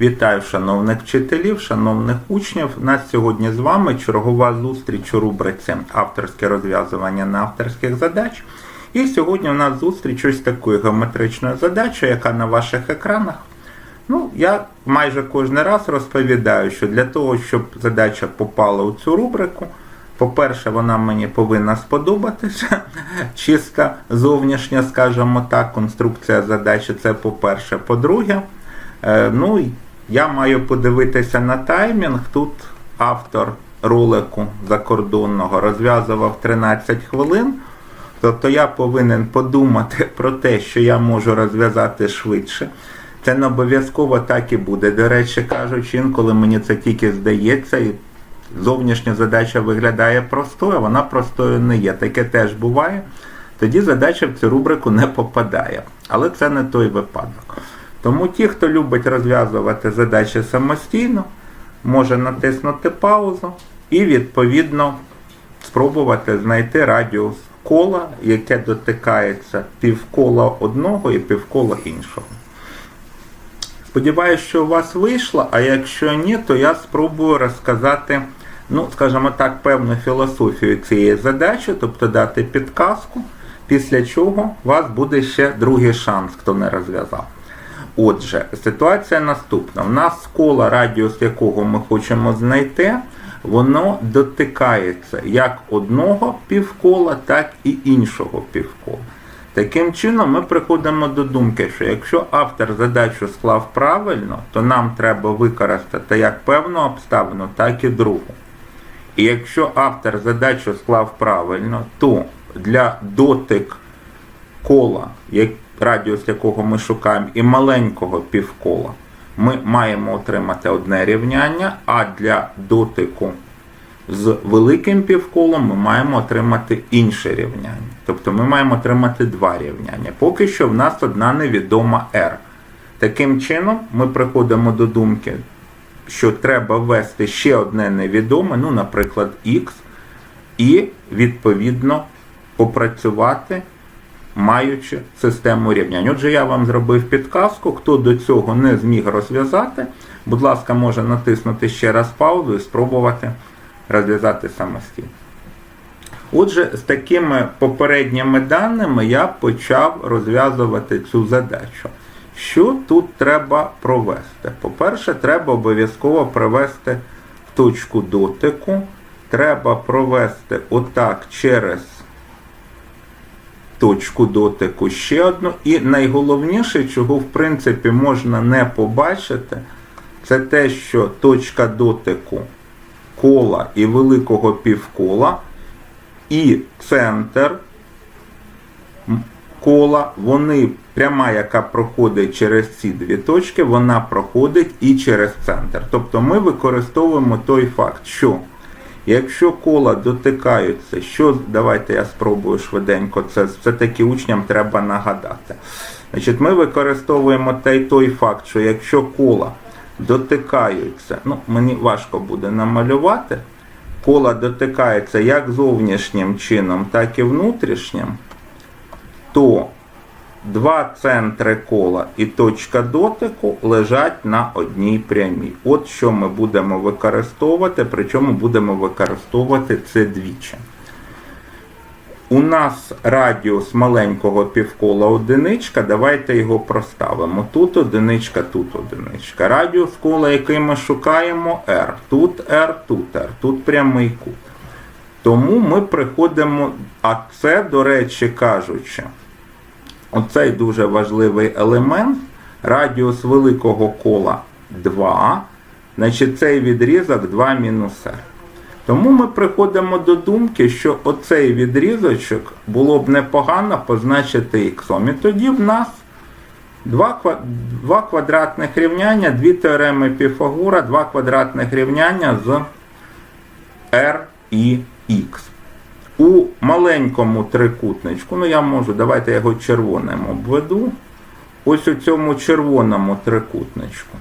Вітаю шановних вчителів, шановних учнів. У нас сьогодні з вами чергова зустріч у рубриці авторське розв'язування на авторських задач. І сьогодні у нас зустріч ось такою геометричною задачею, яка на ваших екранах. Ну, я майже кожен раз розповідаю, що для того, щоб задача попала у цю рубрику, по-перше, вона мені повинна сподобатися. Чиста зовнішня, скажімо так, конструкція задачі це по-перше. По-друге, е, ну, я маю подивитися на таймінг. Тут автор ролику закордонного розв'язував 13 хвилин. Тобто я повинен подумати про те, що я можу розв'язати швидше. Це не обов'язково так і буде. До речі, кажучи, інколи мені це тільки здається, і зовнішня задача виглядає простою, вона простою не є. Таке теж буває. Тоді задача в цю рубрику не попадає. Але це не той випадок. Тому ті, хто любить розв'язувати задачі самостійно, може натиснути паузу і, відповідно, спробувати знайти радіус кола, яке дотикається півкола одного і півкола іншого. Сподіваюсь, що у вас вийшло, а якщо ні, то я спробую розказати, ну, скажімо так, певну філософію цієї задачі, тобто дати підказку, після чого у вас буде ще другий шанс, хто не розв'язав. Отже, ситуація наступна. У нас коло, радіус якого ми хочемо знайти, воно дотикається як одного півкола, так і іншого півкола. Таким чином, ми приходимо до думки, що якщо автор задачу склав правильно, то нам треба використати як певну обставину, так і другу. І якщо автор задачу склав правильно, то для дотик кола, радіус якого ми шукаємо, і маленького півкола, ми маємо отримати одне рівняння, а для дотику з великим півколом ми маємо отримати інше рівняння. Тобто ми маємо отримати два рівняння. Поки що в нас одна невідома r. Таким чином, ми приходимо до думки, що треба ввести ще одне невідоме, ну, наприклад, x, і відповідно попрацювати, маючи систему рівнянь. Отже, я вам зробив підказку, хто до цього не зміг розв'язати, будь ласка, може натиснути ще раз паузу і спробувати розв'язати самостійно. Отже, з такими попередніми даними я почав розв'язувати цю задачу. Що тут треба провести? По-перше, треба обов'язково привести в точку дотику. Треба провести отак через точку дотику ще одну. І найголовніше, чого в принципі можна не побачити, це те, що точка дотику кола і великого півкола, і центр кола, вони пряма, яка проходить через ці дві точки, вона проходить і через центр. Тобто ми використовуємо той факт, що якщо кола дотикаються, що давайте я спробую швиденько, це все-таки учням треба нагадати. Значить, Ми використовуємо той, той факт, що якщо кола дотикаються, ну, мені важко буде намалювати, кола дотикаються як зовнішнім чином, так і внутрішнім, то два центри кола і точка дотику лежать на одній прямій. От що ми будемо використовувати, причому будемо використовувати це двічі. У нас радіус маленького півкола одиничка, давайте його проставимо. Тут одиничка, тут одиничка. Радіус кола, який ми шукаємо, R. Тут R, тут R, тут прямий кут. Тому ми приходимо, а це, до речі, кажучи, оцей дуже важливий елемент, радіус великого кола 2, значить цей відрізок 2 мінус R. Тому ми приходимо до думки, що оцей відрізочок було б непогано позначити іксом. І тоді в нас два, два квадратних рівняння, дві теореми Піфагора, два квадратних рівняння з R і X. У маленькому трикутничку, ну я можу, давайте я його червоним обведу. Ось у цьому червоному трикутничку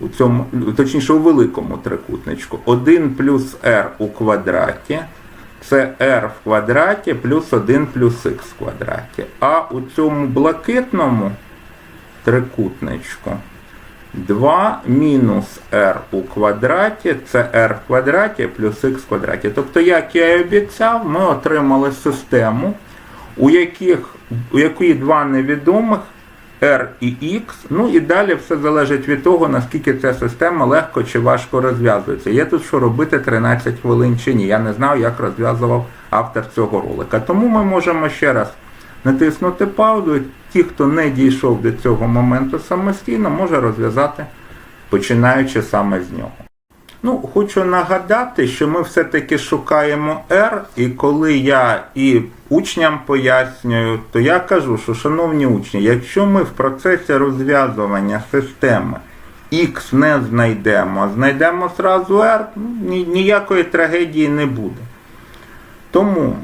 у цьому, точніше у великому трикутничку 1 плюс r у квадраті. Це r в квадраті плюс 1 плюс х в квадраті. А у цьому блакитному трикутничку 2 мінус r у квадраті це r в квадраті плюс x в квадраті. Тобто, як я і обіцяв, ми отримали систему, у, яких, у якій два невідомих r і x. Ну і далі все залежить від того, наскільки ця система легко чи важко розв'язується. Є тут що робити 13 хвилин чи ні. Я не знав, як розв'язував автор цього ролика. Тому ми можемо ще раз натиснути паузу. Ті, хто не дійшов до цього моменту самостійно, може розв'язати, починаючи саме з нього. Ну, хочу нагадати, що ми все-таки шукаємо R, і коли я і учням пояснюю, то я кажу, що, шановні учні, якщо ми в процесі розв'язування системи X не знайдемо, а знайдемо зразу R, ну, ні- ніякої трагедії не буде. Тому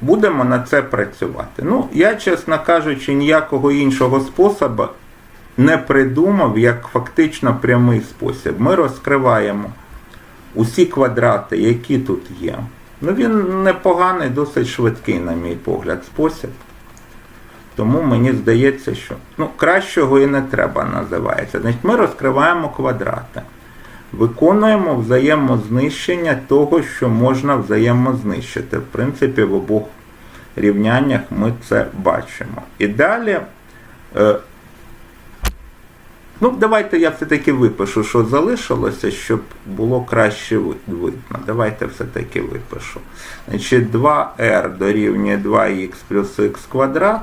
будемо на це працювати. Ну, я, чесно кажучи, ніякого іншого способу не придумав, як фактично прямий спосіб. Ми розкриваємо усі квадрати, які тут є. Ну, він непоганий, досить швидкий, на мій погляд, спосіб. Тому мені здається, що ну, кращого і не треба називається. Значить, ми розкриваємо квадрати. Виконуємо взаємознищення того, що можна взаємознищити. В принципі, в обох рівняннях ми це бачимо. І далі. Е, Ну, давайте я все-таки випишу, що залишилося, щоб було краще видно. Давайте все-таки випишу. Значить, 2r дорівнює 2х плюс х квадрат,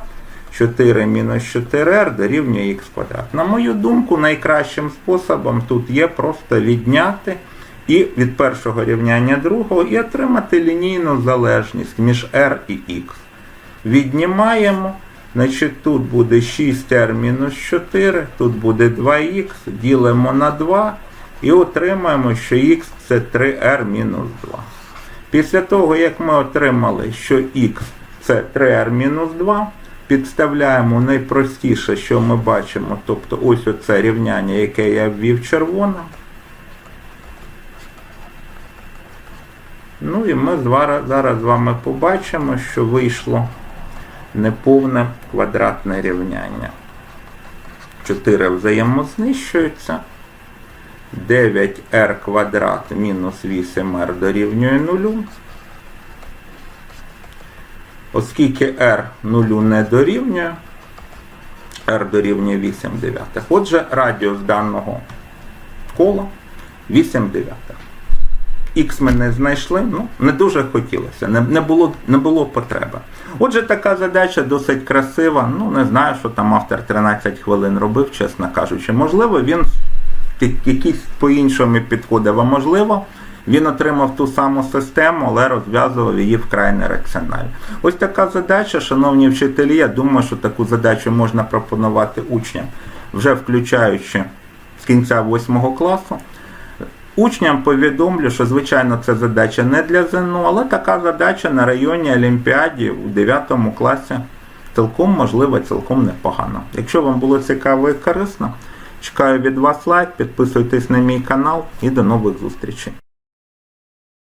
4 мінус 4r дорівнює х квадрат. На мою думку, найкращим способом тут є просто відняти і від першого рівняння другого і отримати лінійну залежність між r і х. Віднімаємо. Значить, тут буде 6r мінус 4, тут буде 2х, ділимо на 2 і отримаємо, що х це 3r мінус 2. Після того, як ми отримали, що х це 3r мінус 2, підставляємо найпростіше, що ми бачимо, тобто ось оце рівняння, яке я ввів червоним. Ну і ми зараз з вами побачимо, що вийшло неповне квадратне рівняння. 4 взаємознищуються. 9r квадрат мінус 8r дорівнює 0. Оскільки r 0 не дорівнює, r дорівнює 8 дев'ятих. Отже, радіус даного кола 8 дев'ятих. Х ми не знайшли, ну не дуже хотілося, не, не, було, не було потреби. Отже, така задача досить красива. Ну, не знаю, що там автор 13 хвилин робив, чесно кажучи. Можливо, він якісь по-іншому підходив, а можливо, він отримав ту саму систему, але розв'язував її вкрай нераціонально. Ось така задача, шановні вчителі. Я думаю, що таку задачу можна пропонувати учням, вже включаючи з кінця 8 класу. Учням повідомлю, що звичайно це задача не для ЗНО, але така задача на районній Олімпіаді у 9 класі цілком можлива, цілком непогано. Якщо вам було цікаво і корисно, чекаю від вас лайк, підписуйтесь на мій канал і до нових зустрічей.